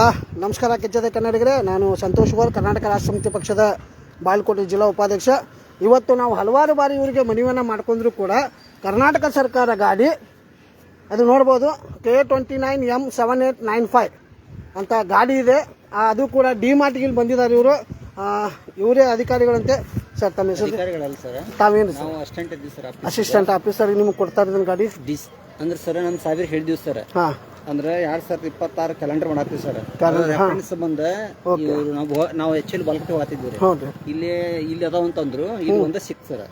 ಆ, ನಮಸ್ಕಾರ ಕೆಚ್ಚದ ಕನ್ನಡಿಗರೇ. ನಾನು ಸಂತೋಷ್ ಗೋಲ್ ಕರ್ನಾಟಕ ರಾಷ್ಟ್ರ ಸಮಿತಿ ಪಕ್ಷದ ಬಾಯ್ಲಕೋಟೆ ಜಿಲ್ಲಾ ಉಪಾಧ್ಯಕ್ಷ. ಇವತ್ತು ನಾವು ಹಲವಾರು ಬಾರಿ ಇವರಿಗೆ ಮನವಿಯನ್ನು ಮಾಡ್ಕೊಂಡ್ರು ಕೂಡ ಕರ್ನಾಟಕ ಸರ್ಕಾರ ಗಾಡಿ ಅದು ನೋಡ್ಬೋದು K twenty nine M seven eight nine five ಅಂತ ಗಾಡಿ ಇದೆ. ಅದು ಕೂಡ ಡಿ ಮಾರ್ಟ್ಗೆ ಬಂದಿದ್ದಾರೆ ಇವರು. ಇವರೇ ಅಧಿಕಾರಿಗಳಂತೆ. ಸರ್ ತಮ್ಮ ಹೆಸರು? ಸರ್? ತಾವೇನು ಸರ್? Assistant officer. ನಿಮ್ಗೆ ಕೊಡ್ತಾರೆ ಇದನ್ನ ಗಾಡಿ? ಡಿಸ್ ಅಂದ್ರೆ ಸರ್ ನಮ್ಮ ಸಾವಿರ ಹೇಳಿದ್ವಿ ಸರ್. ಹಾಂ. ಅಂದ್ರೆ ಎರಡ್ ಸಾವಿರದ ಇಪ್ಪತ್ತಾರು ಕ್ಯಾಲೆಂಡರ್ ಮಾಡತ್ತೀವಿ ಸರ್. ರೆಫರೆನ್ಸ್ ಇವ್ರು ನಾವು ನಾವು ಎಚ್ ಬಾಲ್ಕೋಟೆ ಹೋಗ್ತಿದ್ವಿ ಇಲ್ಲಿ ಇಲ್ಲಿ ಅದಾವ ಅಂತಂದ್ರು ಇಲ್ಲಿ ಒಂದೇ ಸಿಕ್ ಸರ್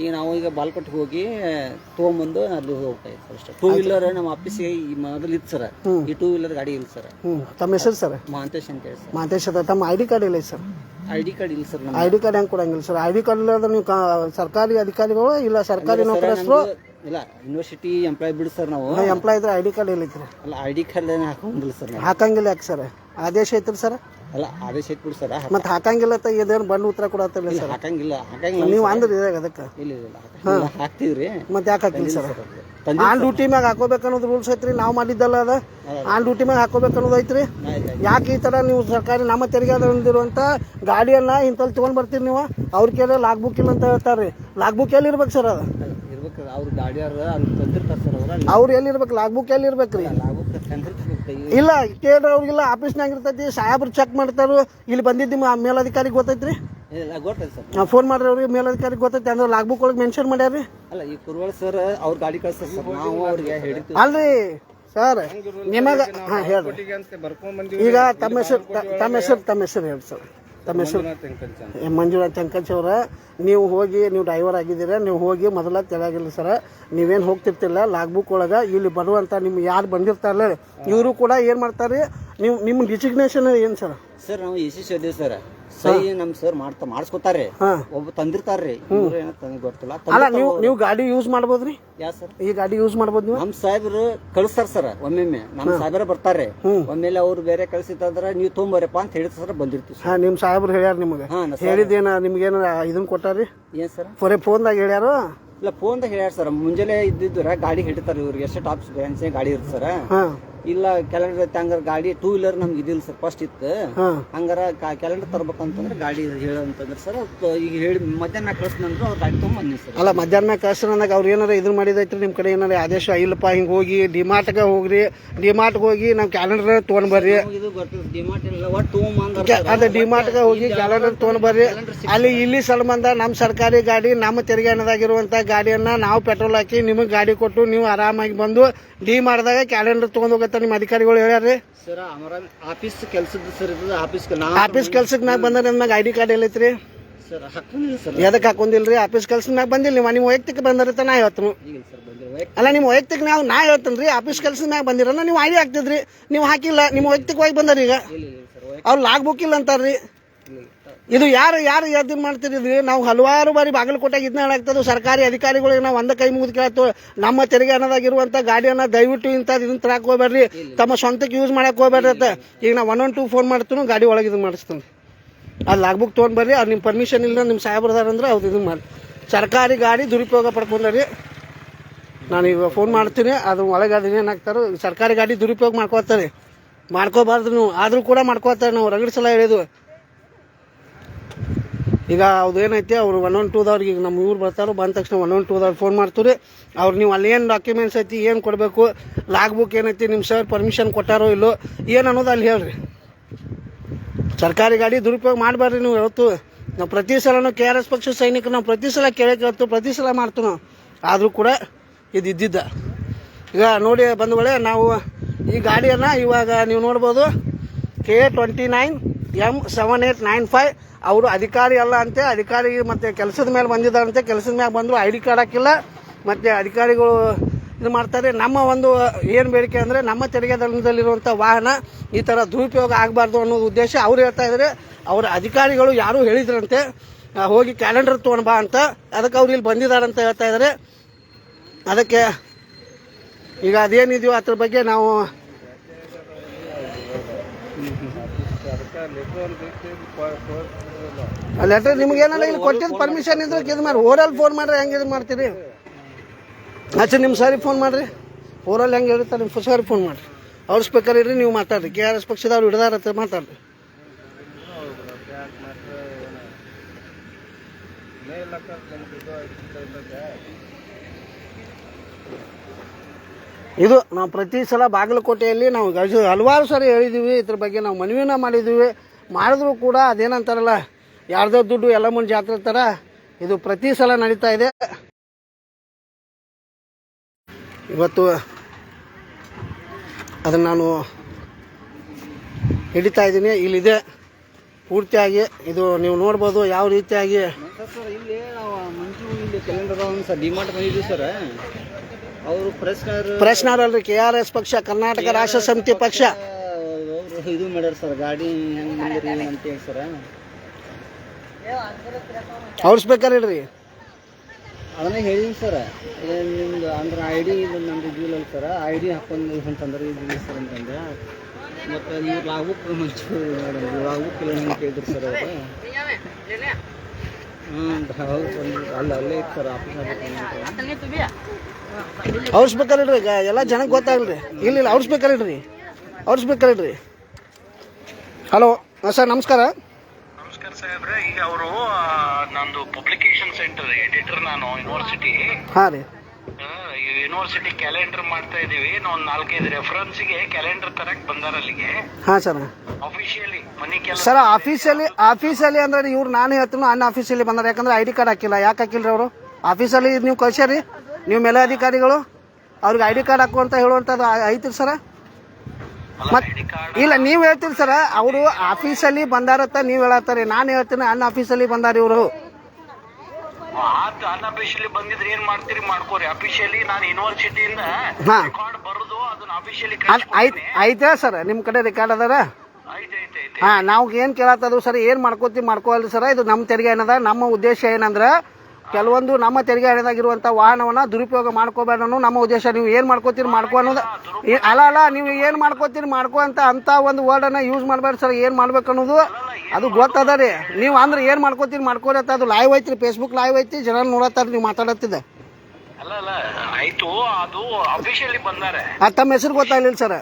ಈಗ ನಾವು ಈಗ ಬಾಲ್ಕೋಟೆಗೆ ಹೋಗಿ ತಗೊಂಬಂದು ಅಲ್ಲಿ ಹೋಗ್ತಾ ಇದ್ದೀವಿ ಸರ್ ಟೂ ವೀಲರ್ ನಮ್ಮ ಆಫೀಸಿಗೆ ಈ ಮೊದಲು ಇತ್ತು ಸರ್ ಈ ಟೂ ವೀಲರ್ ಗಾಡಿ ಇಲ್ಲ ಸರ್ ತಮ್ಮ ಹೆಸರು ಸರ್ ಮಹಾಂತೇಶ್ ಅಂತ ಹೇಳಿ ಸರ್ ಮಾತೇಶ್ ಅದ. ತಮ್ಮ ಐ ಡಿ ಕಾರ್ಡ್ ಇಲ್ಲ ಸರ್ ಐ ಡಿ ಕಾರ್ಡ್ ಇಲ್ಲ sir ID I D card ಹೆಂಗೆ ಕೊಡಂಗಿಲ್ಲ ಸರ್ ಐ ಡಿ ಕಾರ್ಡ್ ಇಲ್ಲದ ನೀವು ಸರ್ಕಾರಿ ಅಧಿಕಾರಿಗಳು ಇಲ್ಲ ಸರ್ಕಾರಿ ನೌಕರಸ್ಥರು ಇಲ್ಲ ಯೂನಿವರ್ಸಿಟಿ ಎಂಪ್ಲಾಯ್ ಬಿಡು ಸರ್ ನಾವು. ಎಂಪ್ಲಾಯ್ ಇದ್ರೆ ಐ ಡಿ ಕಾರ್ಡ್ ಇಲ್ಲ ಅಲ್ಲ ಐ ಡಿ ಕಾರ್ಡ್ ಹಾಕೊಂಡಿಲ್ಲ ಸರ್ ನಾವು. ಹಾಕಂಗಿಲ್ಲ ಯಾಕೆ ಸರ್ ಆದೇಶ ಐತ್ರಿ ಸರ್ ಅಲ್ಲ ಆದೇಶ ಐತ್ ಬಿಡು ಸರ್ ಮತ್ತೆ ಹಾಕಂಗಿಲ್ಲ ತ ಇದೇನು ಬಂದು ಉತ್ತರ ಕೊಡತ್ತಿಲ್ಲ ಸರ್ ಹಾಕಂಗಿಲ್ಲ ಹಾಕಂಗಿಲ್ಲ ನೀವು ಅಂದ್ರೆ ಇದಾಗ ಅದಕ್ಕೆ. ಇಲ್ಲ ಇಲ್ಲ ಹಾಕಂಗಿಲ್ಲ. ಹಾಕ್ತೀವ್ರಿ. ಮತ್ತೆ ಯಾಕೆ ಹಾಕಿಲ್ಲ ಸರ್ ಆನ್ ಡ್ಯೂಟಿ ಮ್ಯಾಗ ಹಾಕೋಬೇಕು ಅನ್ನೋದು ರೂಲ್ಸ್ ಐತ್ರಿ ನಾವು ಮಾಡಿದ್ದಲ್ಲ ಅದ. ಆನ್ ಡ್ಯೂಟಿ ಮ್ಯಾಗ ಹಾಕೋಬೇಕು ಅನ್ನೋದು ಐತ್ರಿ ಯಾಕೆ ಈ ಥರ ನೀವು ಸರ್ಕಾರಿ ನಮ್ಮ ತೆರಿಗೆ ಹೊಂದಿರುವಂಥ ಗಾಡಿಯನ್ನ ಇಂತಲ್ಲಿ ತಗೊಂಡ್ ಬರ್ತೀರಿ ನೀವು? ಅವ್ರ ಕೇಳಿ ಲಾಗ್ ಬುಕ್ ಇಲ್ಲ ಅಂತ ಹೇಳ್ತಾರೆ ಲಾಗ್ ಬುಕ್ ಎಲ್ಲಿ ಇರ್ಬೇಕು ಸರ್ ಅದು ಇರ್ಬೇಕು. ಅವ್ರ ಗಾಡಿಯವ್ರ ಅಲ್ಲಿ ತಂದಿರ್ತಾರ ಸರ್ ಅವ್ರ ಅವ್ರು ಎಲ್ಲಿ ಇರ್ಬೇಕು ಲಾಗ್ ಬುಕ್ ಎಲ್ಲಿ ಇರ್ಬೇಕ್ರಿ ತಂದಿರ್ತಾರೆ ಇಲ್ಲ ಕೇಳ್ರಿ ಅವ್ರಿಗಿಲ್ಲ ಆಫೀಸ್ನಾಗ ಇರ್ತೈತಿ. ಸಾಹೇಬ್ರು ಚೆಕ್ ಮಾಡ್ತಾರು. ಇಲ್ಲಿ ಬಂದಿದ್ದು ನಿಮ್ಮ ಮೇಲಾಧಿಕಾರಿ ಗೊತ್ತೈತ್ರಿ? ಇಲ್ಲ ಗೊತ್ತೈತೆ ಸರ್. ಫೋನ್ ಮಾಡ್ರಿ ಅವ್ರಿಗೆ ಮೇಲಧಿಕಾರಿಗೆ ಗೊತ್ತೈತಿ. ಅಂದ್ರೆ ಲಾಗ್ ಬುಕ್ ಒಳಗೆ ಮೆನ್ಷನ್ ಮಾಡ್ಯಾರ್ರಿ? ಅಲ್ಲ ಈ ಕುರುವಳ ಸರ್ ಅವ್ರ ಗಾಡಿ ಕಳ್ಸ್ತಾರೆ ಸರ್. ನಾವು ಅವ್ರಿಗೆ ಹೇಳಿರ್ತೀವಿ ಅಲ್ರಿ ಸರ್ ನಿಮಗ ಹಾಂ ಹೇಳ್ರಿ. ಈಗ ತಮ್ಮ ಹೆಸರು ತಮ್ಮ ಹೆಸರು ತಮ್ಮ ಹೆಸರು ಹೇಳಿ ಸರ್. ತಮ್ಮ ಹೆಸರು ಮಂಜುನಾಥ್ ಅಂಕಚ್ ಅವರ ನೀವು ಹೋಗಿ ನೀವು ಡ್ರೈವರ್ ಆಗಿದ್ದೀರ ನೀವು ಹೋಗಿ ಮೊದಲ ತೆಳಗಿಲ್ಲ ಸರ. ನೀವೇನು ಹೋಗ್ತಿರ್ತಿಲ್ಲ ಲಾಗ್ ಬುಕ್ ಒಳಗೆ ಇಲ್ಲಿ ಬರುವಂಥ ನಿಮ್ಗೆ ಯಾರು ಬಂದಿರ್ತಾರಲ್ಲ ಇವರು ಕೂಡ ಏನು ಮಾಡ್ತಾರೆ ನೀವು ನಿಮ್ಮ ಡಿಸಿಗ್ನೇಷನ್ ಏನು ಸರ್ ಸರ್ ನಾವು ಎ ಸಿ ಸಿ ಅದೇವಿ ಸರ್ ಸಹಿ ನಮ್ ಸರ್ ಮಾಡ್ತಾ ಮಾಡಿಸ್ಕೊತಾರೆ. ಹಾಂ. ಒಬ್ಬ ತಂದಿರ್ತಾರ್ರಿ ಇವ್ರು ಏನೋ ಗೊತ್ತಿಲ್ಲ. ಅಲ್ಲ ನೀವು ನೀವು ಗಾಡಿ ಯೂಸ್ ಮಾಡ್ಬೋದ್ರಿ ಯಾ ಸರ್ ಈ ಗಾಡಿ ಯೂಸ್ ಮಾಡ್ಬೋದು ನೀವು? ನಮ್ ಸಾಹೇಬ್ರು ಕಳಿಸ್ತಾರ ಸರ್ ಒಮ್ಮೆಮ್ಮೆ. ನಮ್ ಸಾಹೇಬ್ರ ಬರ್ತಾರೆ. ಒಮ್ಮೆಲೆ ಅವ್ರು ಬೇರೆ ಕಳ್ಸಿತ್ತಂದ್ರ ನೀವು ತೊಗೊಂಬರಪ್ಪ ಅಂತ ಹೇಳ್ತಾ ಸರ್ ಬಂದಿರ್ತೀವಿ ಸರ್ ಹಾಂ ನಿಮ್ಮ ಸಾಹೇಬ್ರು ಹೇಳ್ಯಾರ ನಿಮಗೆ. ಹಾ ನಾ ಸರ್ ಹೇಳಿದ್ದೇನ ನಿಮ್ಗೇನು ಇದನ್ನ ಕೊಟ್ಟಾರಿ? ಏನ್ ಸರ್ ಫೋನ್ ಫೋನ್ದಾಗ ಹೇಳ್ಯಾರ? ಇಲ್ಲ ಫೋನ್ದಾಗ ಹೇಳ್ಯಾರ ಸರ್ ಮುಂಜಾನೆ ಇದ್ದಿದ್ರ ಗಾಡಿ ಹಿಡಿತಾರ ಇವ್ರಿಗೆ. ಎಷ್ಟು ಟಾಪ್ಸ್ ಬ್ರಾಂಚ್ ಗಾಡಿ ಇರುತ್ತೆ ಸರ್ ಹಾಂ. ಇಲ್ಲ ಕ್ಯಾಲೆಂಡರ್ ಐತೆ ಹಂಗಾರ ಗಾಡಿ ಟೂ ವೀಲರ್ ನಮ್ಗೆ ಇದಿಲ್ಲ ಸರ್ ಫಸ್ಟ್ ಇತ್ತು. ಹಂಗಾರ ಕ್ಯಾಲೆಂಡರ್ ತರ್ಬೇಕಂತಂದ್ರೆ ಗಾಡಿ ಹೇಳಂತಂದ್ರೆ ಸರ್ ಈಗ ಹೇಳಿ ಮಧ್ಯಾಹ್ನ ಕಳ್ಸಿನಂದ್ರೆ ಅವ್ರು ಗಾಡಿ ತೊಗೊಂಬಂದಿ ಸರ್ ಅಲ್ಲ ಮಧ್ಯಾಹ್ನ ಕಳ್ಸೋನಾಗ ಅವ್ರು ಏನಾರ ಇದ್ರ ಮಾಡಿದೈತ್ರಿ ನಿಮ್ಮ ಕಡೆ ಏನಾರ ಆದೇಶ? ಇಲ್ಲಪ್ಪ ಹಿಂಗೆ ಹೋಗಿ ಡಿಮಾರ್ಟ್ಗೆ ಹೋಗ್ರಿ. ಡಿಮಾರ್ಟ್ಗೆ ಹೋಗಿ ನಾವು ಕ್ಯಾಲೆಂಡರ್ ತೊಗೊಂಡ್ ಬರ್ರಿ. ಇದು ಗೊತ್ತಿಲ್ಲ ಡಿಮಾರ್ಟ್ ಇಲ್ಲ ಒಟ್ಟು ಅದು ಡಿಮಾರ್ಟ್ಗೆ ಹೋಗಿ ಕ್ಯಾಲೆಂಡರ್ ತೊಗೊಂಡ್ ಬರ್ರಿ. ಅಲ್ಲಿ ಇಲ್ಲಿ ಸಂಬಂಧ ನಮ್ಮ ಸರ್ಕಾರಿ ಗಾಡಿ ನಮ್ಮ ತೆರಿಗೆ ಹಣದಾಗಿರುವಂಥ ಗಾಡಿಯನ್ನ ನಾವು ಪೆಟ್ರೋಲ್ ಹಾಕಿ ನಿಮಗೆ ಗಾಡಿ ಕೊಟ್ಟು ನೀವು ಆರಾಮಾಗಿ ಬಂದು ಡಿ ಮಾಡಿದಾಗ ಕ್ಯಾಲೆಂಡರ್ ತೊಗೊಂಡ್ ಹೋಗತ್ತ ನಿಮ್ಮ ಅಧಿಕಾರಿಗಳು ಹೇಳ್ಯಾರ ಸರ್ ಅಮರ ಆಫೀಸ್ ಕೆಲಸದ ಸರ್ ಇದು ಆಫೀಸ್ ನಾ ಆಫೀಸ್ ಕೆಲ್ಸಕ್ಕೆ ಮ್ಯಾಗ ಬಂದ್ರೆ ನಮ್ಗೆ ಐ ಡಿ ಕಾರ್ಡ್ ಎಲ್ಲೈತ್ರಿ? ಸರ್ ಹಾಕೊಂಡಿಲ್ಲ ಸರ್. ಎದಕ್ಕೆ ಹಾಕೊಂಡಿಲ್ರಿ ಆಫೀಸ್ ಕೆಲ್ಸದ ಮ್ಯಾಗ ಬಂದಿಲ್ಲ ನೀವು ನಿಮ್ಮ ವೈಯಕ್ತಿಕ ಬಂದಿರತ್ತ ನಾ ಹೇಳ್ತೀನಿ. ಈಗ ಸರ್ ಬಂದಿಲ್ಲ. ವೈಯಕ್ತಿಕ ಅಲ್ಲ ನಿಮ್ಮ ವೈಯಕ್ತಿಕ ನಾವು ನಾ ಹೇಳ್ತೀನಿ ರೀ ಆಫೀಸ್ ಕೆಲ್ಸದ ಮ್ಯಾಗ ಬಂದಿರಲ್ಲ ನೀವು ಐಡಿ ಹಾಕ್ತಿದ್ರಿ ನೀವು ಹಾಕಿಲ್ಲ ನಿಮ್ಮ ವೈಯಕ್ತಿಕವಾಗಿ ಬಂದಾರ ಈಗ. ಇಲ್ಲ ಇಲ್ಲ ಸರ್ ವೈಯಕ್ತಿಕ ಅವ್ರು ಲಾಗ್ ಬುಕ್ ಇಲ್ಲ ಅಂತಾರ್ರಿ. ಇಲ್ಲ. ಇದು ಯಾರು ಯಾರು ಯಾವ್ದು ಮಾಡ್ತಿರಿದ್ರಿ ನಾವು ಹಲವಾರು ಬಾರಿ ಬಾಗಲಕೋಟೆಗೆ ಇದನ್ನ ಹೇಳಾಗ್ತದೆ, ಸರ್ಕಾರಿ ಅಧಿಕಾರಿಗಳಿಗೆ ನಾವು ಒಂದ ಕೈ ಮುಗಿದು ಕೇಳ್ತು, ನಮ್ಮ ತೆರಿಗೆ ಅನ್ನೋದಾಗಿರುವಂಥ ಗಾಡಿಯನ್ನ ದಯವಿಟ್ಟು ಇಂಥದ್ದು ಇದನ್ನ ತರಕ್ ಹೋಗ್ಬೇಡ್ರಿ, ತಮ್ಮ ಸ್ವಂತಕ್ಕೆ ಯೂಸ್ ಮಾಡಕ್ಕೆ ಹೋಗ್ಬೇಡ್ರಿ ಅಂತ. ಈಗ ನಾವು ಒನ್ ಒನ್ ಟೂ ಫೋನ್ ಮಾಡ್ತೀನಿ ಗಾಡಿ ಒಳಗೆ ಇದನ್ನ ಮಾಡಿಸ್ತೀನಿ ಅದು ಲಾಗ್ ಬುಕ್ ತೊಗೊಂಡ್ ಬರ್ರಿ, ಅವ್ರು ನಿಮ್ಮ ಪರ್ಮಿಷನ್ ಇಲ್ಲ ನಿಮ್ಮ ಸಾಹೇಬ್ರದಾರ ಅಂದ್ರೆ ಅವ್ರು ಇದನ್ನ ಮಾಡಿ. ಸರ್ಕಾರಿ ಗಾಡಿ ದುರುಪಯೋಗ ಪಡ್ಕೊಂಡ್ರಿ. ನಾನು ಈಗ ಫೋನ್ ಮಾಡ್ತೀನಿ, ಅದು ಒಳಗೆ ಅದನ್ನ ಏನಾಗ್ತಾರೋ ಸರ್ಕಾರಿ ಗಾಡಿ ದುರುಪಯೋಗ ಮಾಡ್ಕೋತಾರೆ. ಮಾಡ್ಕೋಬಾರ್ದು ಆದರೂ ಕೂಡ ಮಾಡ್ಕೋತಾರೆ ನಾವು. ರಗಡ್ ಸಲ ಹೇಳಿದ್ವು ಈಗ ಅವ್ರು ಏನೈತಿ, ಅವ್ರು ಒನ್ ಒನ್ ಟೂದವ್ರಿಗೆ ಈಗ ನಮ್ಮ ಇವ್ರು ಬರ್ತಾರೋ ಬಂದ ತಕ್ಷಣ ಒನ್ ಒನ್ ಟೂದವ್ರು ಫೋನ್ ಮಾಡ್ತೀರಿ ಅವ್ರು ನೀವು ಅಲ್ಲಿ ಏನು ಡಾಕ್ಯುಮೆಂಟ್ಸ್ ಐತಿ, ಏನು ಕೊಡಬೇಕು ಲಾಗ್ ಬುಕ್ ಏನೈತಿ ನಿಮ್ಮ ಸರ್ ಪರ್ಮಿಷನ್ ಕೊಟ್ಟಾರೋ ಇಲ್ಲೋ, ಏನು ಅನ್ನೋದು ಅಲ್ಲಿ ಹೇಳ್ರಿ. ಸರ್ಕಾರಿ ಗಾಡಿ ದುರುಪಯೋಗ ಮಾಡಬೇಡ್ರಿ ನೀವು ಯಾವತ್ತು. ನಾವು ಪ್ರತಿ ಸಲನೂ ಕೆ ಆರ್ ಎಸ್ ಪಕ್ಷ ಸೈನಿಕರು, ನಾವು ಪ್ರತಿ ಸಲ ಕೇಳಕ್ಕೆ ಹೇಳ್ತು ಪ್ರತಿ ಸಲ ಮಾಡ್ತೀವಿ ನಾವು. ಆದರೂ ಕೂಡ ಇದು ಇದ್ದಿದ್ದ ಈಗ ನೋಡಿ ಬಂಧುಗಳೇ, ನಾವು ಈ ಗಾಡಿಯನ್ನು ಇವಾಗ ನೀವು ನೋಡ್ಬೋದು K twenty nine M seven eight nine five ಅವರು ಅಧಿಕಾರಿ ಅಲ್ಲ ಅಂತೆ, ಅಧಿಕಾರಿ ಮತ್ತು ಕೆಲಸದ ಮೇಲೆ ಬಂದಿದ್ದಾರಂತೆ ಕೆಲಸದ ಮೇಲೆ ಬಂದರು ಐ ಡಿ ಕಾರ್ಡ್ ಹಾಕಿಲ್ಲ, ಮತ್ತು ಅಧಿಕಾರಿಗಳು ಇದು ಮಾಡ್ತಾರೆ. ನಮ್ಮ ಒಂದು, ಏನು ಬೇಡಿಕೆ ಅಂದರೆ ನಮ್ಮ ತೆರಿಗೆ ದಂಡದಲ್ಲಿರುವಂಥ ವಾಹನ ಈ ಥರ ದುರುಪಯೋಗ ಆಗಬಾರ್ದು ಅನ್ನೋ ಉದ್ದೇಶ ಅವ್ರು ಹೇಳ್ತಾ ಇದ್ದಾರೆ ಅವರ ಅಧಿಕಾರಿಗಳು ಯಾರೂ ಹೇಳಿದ್ರಂತೆ ಹೋಗಿ ಕ್ಯಾಲೆಂಡರ್ ತೊಗೊಂಡು ಬಾ ಅಂತ, ಅದಕ್ಕೆ ಅವ್ರು ಇಲ್ಲಿ ಬಂದಿದ್ದಾರೆ ಅಂತ ಹೇಳ್ತಾ ಇದ್ದಾರೆ ಅದಕ್ಕೆ ಈಗ ಅದೇನಿದೆಯೋ ಅದ್ರ ಬಗ್ಗೆ ನಾವು ಲೆಟರ್ ನಿಮ್ಗೆ ಏನಲ್ಲ, ಇಲ್ಲಿ ಕೊಟ್ಟಿದ್ದು ಪರ್ಮಿಷನ್ ಇದ್ರೆ ಇದು ಮಾಡಿ. ಓರಲ್ ಫೋನ್ ಮಾಡ್ರೆ, ಹೆಂಗೆ ಇದು ಮಾಡ್ತೀರಿ? ಅಚ್ಚಾ ನಿಮ್ಮ ಸಾರಿ ಫೋನ್ ಮಾಡಿರಿ. ಓರಲ್ ಹೆಂಗೆ ಹೇಳಿರ್ತಾರೆ ನಿಮ್ಮ ಸಾರಿ ಫೋನ್ ಮಾಡಿರಿ. ಅವ್ರ ಸ್ಪೀಕರ್ ಇರ್ರಿ, ನೀವು ಮಾತಾಡ್ರಿ. ಕೆ ಆರ್ ಎಸ್ ಪಕ್ಷದವ್ರು ಹಿಡ್ದಾರ ಹತ್ರ ಮಾತಾಡ್ರಿ. ಇದು ನಾವು ಪ್ರತಿ ಸಲ ಬಾಗಲಕೋಟೆಯಲ್ಲಿ ನಾವು ಹಲವಾರು ಸಾರಿ ಹೇಳಿದ್ದೀವಿ ಇದ್ರ ಬಗ್ಗೆ ನಾವು ಮನವಿನ ಮಾಡಿದ್ದೀವಿ ಮಾಡಿದ್ರೂ ಕೂಡ ಅದೇನಂತಾರಲ್ಲ, ಯಾರ್ದೋ ದುಡ್ಡು ಎಲ್ಲ ಮುಂದೆ ಜಾತ್ರೆ ಥರ ಇದು ಪ್ರತಿ ಸಲ ನಡೀತಾ ಇದೆ. ಇವತ್ತು ಅದನ್ನು ನಾನು ಹಿಡಿತಾ ಇದ್ದೀನಿ. ಇಲ್ಲಿದೆ. ಪೂರ್ತಿಯಾಗಿ ಇದು ನೀವು ನೋಡ್ಬೋದು ಯಾವ ರೀತಿಯಾಗಿ. ಪ್ರಶ್ನಾರ್ ಅಲ್ರಿ ಕೆ ಆರ್ ಎಸ್ ಪಕ್ಷ ಕರ್ನಾಟಕ ರಾಷ್ಟ್ರ ಸಮಿತಿ ಪಕ್ಷ ಇದು ಮಾಡ್ಯಾರ ಸರ್ ಗಾಡಿ ಹೆಂಗ್ ಅಂತ ಹೇಳಿ ಸರ್. ಅವ್ರ ಸ್ಪೀಕರ್ ಇಡ್ರಿ ಅದನ್ನ ಹೇಳಿನಿ ಸರ್. ನಿಮ್ದು ಅಂದ್ರೆ ಐ ಡಿ ನಮ್ದು ಇದಿಲ್ಲ ಸರ್. ಐ ಡಿ ಹಾಕೊಂಡು ಅಂತಂದ್ರೆ ಇದಿಲ್ಲ ಸರ್ ಅಂತಂದ್ರೆ ಮತ್ತು ನೀವು ಲಾಗ್ಬುಕ್ ಮಂಚೂರು ಲಾಗ್ಬುಕ್ ಇಲ್ಲ ಅಂತ ಕೇಳಿದ್ರಿ ಸರ್ ಅವರು. ಹ್ಞೂ ಹೌದು ಬಂದಿದ್ರು. ಅಲ್ಲ ಅಲ್ಲೇ ಇತ್ತು ಸರ್ ಆಫೀಸ್ ಅವ್ರ ಸ್ಪೀಕರ್ ಇಡ್ರಿ ಈಗ ಎಲ್ಲ ಜನಕ್ಕೆ ಗೊತ್ತಾಗಲ್ರಿ ಇಲ್ಲ ಇಲ್ಲ ಅವ್ರ ಬೇಕಲ್ಲ ಇಡ್ರಿ ಅವ್ರ ಸ್ಪೀಕರ್ ಇಡ್ರಿ ಹಲೋ ಸರ್ ನಮಸ್ಕಾರ. ನಮಸ್ಕಾರ ಸಾಹೇಬ್ರೆ ಈಗ ಅವರು ನಂದು ಪಬ್ಲಿಕೇಶನ್ ಸೆಂಟರ್ ಎಡಿಟರ್ ನಾನು ಯೂನಿವರ್ಸಿಟಿ ಹಾಂ ರೀ. ಯೂನಿವರ್ಸಿಟಿ ಕ್ಯಾಲೆಂಡರ್ ಮಾಡ್ತಾ ಇದೀವಿ. ನಾವು ನಾಲ್ಕೈದು ರೆಫರೆನ್ಸ್ಗೆ ಕ್ಯಾಲೆಂಡರ್ ತರಕ್ ಬಂದಾರ ಅಲ್ಲಿಗೆ. ಹಾಂ ಸರ್. ಅಫಿಷಿಯಲಿ ಮನಿ ಕೆಲಸ ಸರ್ ಆಫೀಸಲ್ಲಿ ಆಫೀಸಲ್ಲಿ ಅಂದ್ರೆ ಇವ್ರು ನಾನು ಹೇಳ್ತೀನಿ ಅನ್ನ ಆಫೀಸಲ್ಲಿ ಬಂದಾರ. ಯಾಕಂದ್ರೆ ಐ ಡಿ ಕಾರ್ಡ್ ಹಾಕಿಲ್ಲ. ಯಾಕೆ ಹಾಕಿಲ್ರಿ ಅವರು? ಆಫೀಸಲ್ಲಿ ನೀವು ಕಳ್ಸ್ಯಾರಿ ನೀವು ಮೇಲಾಧಿಕಾರಿಗಳು. ಅವ್ರಿಗೆ ಐ ಡಿ ಕಾರ್ಡ್ ಹಾಕು ಅಂತ ಹೇಳುವಂಥದ್ದು ಐತಿ ಸರ್. ಸರ ಮತ್ ಇಲ್ಲ ನೀವು ಹೇಳ್ತೀರಿ ಸರ ಅವರು ಆಫೀಸಲ್ಲಿ ಬಂದಾರತ್ತ ನೀವು ಹೇಳತ್ತಾರೆ. ನಾನು ಹೇಳ್ತೀನಿ ಅನ್ನ ಆಫೀಸಲ್ಲಿ ಬಂದಾರ ಇವರು. ಆತ ಅನ್ಅಫಿಷಿಯಲಿ ಬಂದಿದ್ರೆ ಏನ್ ಮಾಡ್ತೀರಿ? ಮಾಡ್ಕೋರಿ. ಅಫಿಷಿಯಲಿ ನಾನು ಯೂನಿವರ್ಸಿಟಿಯಿಂದ ಹಾ. ರೆಕಾರ್ಡ್ ಬರೋದು ಅದನ್ನ ಅಫಿಷಿಯಲಿ ಅದ್ ಐತ್ ಐತೆ ಸರ್? ನಿಮ್ಮ ಕಡೆ ರೆಕಾರ್ಡ್ ಅದಾರ? ಐತೆ ಐತೆ ಐತೆ ಹಾ ನಾವು ಏನು ಕೇಳತ್ತದು ಸರ್ ಏನು ಮಾಡ್ಕೋತೀವಿ ಮಾಡ್ಕೋಲ್ಲ ಸರ್ ಇದು ನಮ್ಮ ತೆರಿಗೆ ಏನದ? ನಮ್ಮ ಉದ್ದೇಶ ಏನಂದ್ರೆ ಕೆಲವೊಂದು ನಮ್ಮ ತೆರಿಗೆ ಹಣದಾಗಿರುವಂತ ವಾಹನವನ್ನ ದುರುಪಯೋಗ ಮಾಡ್ಕೋಬೇಡ ಅನ್ನೋ ನಮ್ಮ ಉದ್ದೇಶ. ನೀವು ಏನು ಮಾಡ್ಕೋತೀರಿ ಮಾಡ್ಕೋ ಅನ್ನೋದು ಏ- ಅಲ್ಲ ಅಲ್ಲ ನೀವು ಏನು ಮಾಡ್ಕೋತೀರಿ ಮಾಡ್ಕೋ ಅಂತ ಅಂತ ಒಂದು ವರ್ಡನ್ನು ಯೂಸ್ ಮಾಡಬೇಡಿ ಸರ್ ಏನು ಮಾಡ್ಬೇಕು ಅನ್ನೋದು ಅದು ಗೊತ್ತದ ರೀ. ನೀವು ಅಂದ್ರೆ ಏನು ಮಾಡ್ಕೋತೀರಿ ಮಾಡ್ಕೋರಿ ಅಂತ ಅದು ಲೈವ್ ಐತ್ರಿ ಫೇಸ್ಬುಕ್ ಲೈವ್ ಐತಿ ಜನ ನೋಡತ್ತಾರ ನೀವು ಮಾತಾಡತ್ತಿದ್ದೆ. ಅಲ್ಲ ಅಲ್ಲ ಆಯ್ತು ಅದು ಅಫಿಷಿಯಲಿ ಬಂದಾರೆ. ಅದು ತಮ್ಮ ಹೆಸರು ಗೊತ್ತಾಗ್ಲಿಲ್ಲ ಸರ್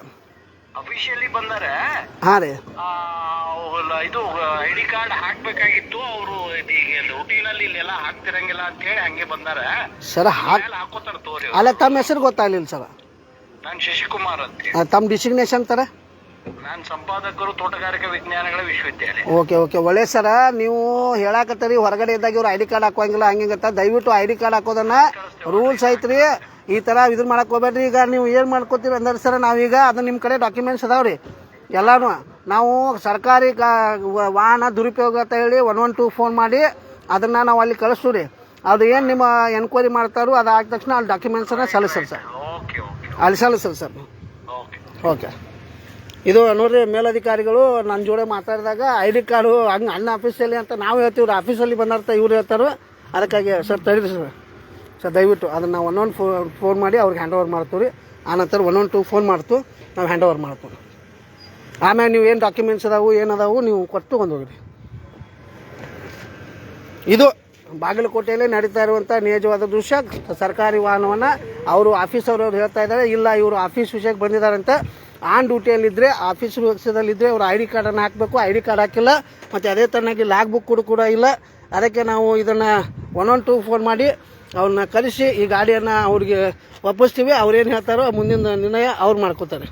ಅಫಿಷಿಯಲಿ ಬಂದಾರೆ. ಹಾಂ ರೀ. ಆ, ಇದು ಐ ಡಿ ಕಾರ್ಡ್ ಹಾಕ್ಬೇಕಾಗಿತ್ತು ಅವರು ರೂಟೀನ್ ಅಲ್ಲಿ ಇಲ್ಲೆಲ್ಲ ಹಾಕ್ತಿರಂಗಿಲ್ಲ ಅಂತ ಹೇಳಿ ಹಂಗೆ ಬಂದಾರೆ. ಸರ್ ಹಾಕ್ ಹಾಕೋತಾರ ತೋರಿ ಅಲ್ಲ ತಮ್ಮ ಹೆಸರು ಗೊತ್ತಾಗ್ಲಿಲ್ಲ ಸರ್ ನಾನು ಶಶಿಕುಮಾರ್ ಅಂತ ತಮ್ಮ ಡಿಸಿಗ್ನೇಷನ್ ತರ ನಾನ್ ಸಂಪಾದಕರು ತೋಟಗಾರಿಕಾ ವಿಜ್ಞಾನಗಳ ವಿಶ್ವವಿದ್ಯಾಲಯ. Okay okay. ಒಳ್ಳೆ ಸರ ನೀವು ಹೇಳಾಕತ್ತೀರಿ ಹೊರಗಡೆ ಇದ್ದಾಗ ಇವ್ರು ಐ ಡಿ ಕಾರ್ಡ್ ಹಾಕೋಂಗಿಲ್ಲ ಹಂಗಿಂಗತ್ತ. ದಯವಿಟ್ಟು ಐ ಡಿ ಕಾರ್ಡ್ ಹಾಕೋದನ್ನ ರೂಲ್ಸ್ ಐತ್ರಿ. ಈ ಥರ ಇದನ್ನ ಮಾಡಕ್ ಹೋಗ್ಬೇಡ್ರಿ. ಈಗ ನೀವು ಏನು ಮಾಡ್ಕೋತೀರಿ ಅಂದ್ರೆ ಸರ ನಾವೀಗ ಅದು ನಿಮ್ಮ ಕಡೆ ಡಾಕ್ಯುಮೆಂಟ್ಸ್ ಅದಾವ್ರಿ. ಎಲ್ಲಾನು. ನಾವು ಸರ್ಕಾರಿ ಕಾ- ವಾಹನ ದುರುಪಯೋಗ ಅಂತ ಹೇಳಿ ಒನ್ ಒನ್ ಟೂ ಫೋನ್ ಮಾಡಿ ಅದನ್ನ ನಾವು ಅಲ್ಲಿ ಕಳಿಸ್ತೀವಿ ರೀ ಅದು ಏನು ನಿಮ್ಮ ಎನ್ಕ್ವೈರಿ ಮಾಡ್ತಾರೋ ಅದು ಆದ ತಕ್ಷಣ ಅಲ್ಲಿ ಡಾಕ್ಯುಮೆಂಟ್ಸನ್ನ ಸಲ್ಲಿಸ್ರಿ ಸರ್. ಅಲ್ಲಿ ಸಲ್ಲಿಸ್ರಿ ಸರ್. ಓಕೆ. ಇದು ನೋಡ್ರಿ, ಮೇಲಧಿಕಾರಿಗಳು ನನ್ನ ಜೋಡೆ ಮಾತಾಡಿದಾಗ ಐ ಡಿ ಕಾರ್ಡು ಹಂಗೆ ಅಣ್ಣ ಆಫೀಸಲ್ಲಿ ಅಂತ ನಾವು ಹೇಳ್ತೀವಿ ರೀ ಆಫೀಸಲ್ಲಿ ಬಂದಾರ್ತ ಇವ್ರು ಹೇಳ್ತಾರೆ. ಅದಕ್ಕಾಗಿ ಸರ್, ತಡೀರಿ ಸರ್. ಸರ್, ದಯವಿಟ್ಟು ಅದನ್ನು ಒಂದೊಂದು ಫೋ, ಫೋನ್ ಮಾಡಿ ಅವ್ರಿಗೆ ಹ್ಯಾಂಡ್ ಓವರ್ ಮಾಡ್ತೀವಿ ರೀ ಆನಂತರ ಒಂದೊಂದು ಟು ಫೋನ್ ಮಾಡ್ತು, ನಾವು ಹ್ಯಾಂಡ್ ಓವರ್ ಮಾಡ್ತೀವಿ. ಆಮೇಲೆ ನೀವು ಏನು ಡಾಕ್ಯುಮೆಂಟ್ಸ್ ಅದಾವು ಏನದಾವು ನೀವು ಕೊಟ್ಟು ಹೋಗಿರಿ ಹೋಗ್ರಿ. ಇದು ಬಾಗಲಕೋಟೆಯಲ್ಲೇ ನಡೀತಾ ಇರುವಂಥ ನಿಜವಾದ ದೃಶ್ಯ. ಸರ್ಕಾರಿ ವಾಹನವನ್ನು ಅವರು ಆಫೀಸ್ ಅವರು ಹೇಳ್ತಾ ಇದ್ದಾರೆ, ಇಲ್ಲ ಇವರು ಆಫೀಸ್ ವಿಷಯಕ್ಕೆ ಬಂದಿದ್ದಾರಂತ. ಆನ್ ಡ್ಯೂಟಿಯಲ್ಲಿದ್ದರೆ ಆಫೀಸ್ ವಿಷಯದಲ್ಲಿದ್ದರೆ ಅವರು ಐ ಡಿ ಕಾರ್ಡನ್ನು ಹಾಕಬೇಕು, ಐ ಡಿ ಕಾರ್ಡ್ ಹಾಕಿಲ್ಲ, ಮತ್ತು ಅದೇ ತರನಾಗಿ ಲಾಗ್ ಬುಕ್ ಕೂಡ ಕೂಡ ಇಲ್ಲ. ಅದಕ್ಕೆ ನಾವು ಇದನ್ನು ಒನ್ ಒನ್ ಟೂ ಫೋನ್ ಮಾಡಿ ಅವ್ರನ್ನ ಕರೆಸಿ ಈ ಗಾಡಿಯನ್ನು ಅವ್ರಿಗೆ ಒಪ್ಪಿಸ್ತೀವಿ. ಏನು ಹೇಳ್ತಾರೋ ಮುಂದಿನ ನಿರ್ಣಯ ಅವ್ರು ಮಾಡ್ಕೋತಾರೆ.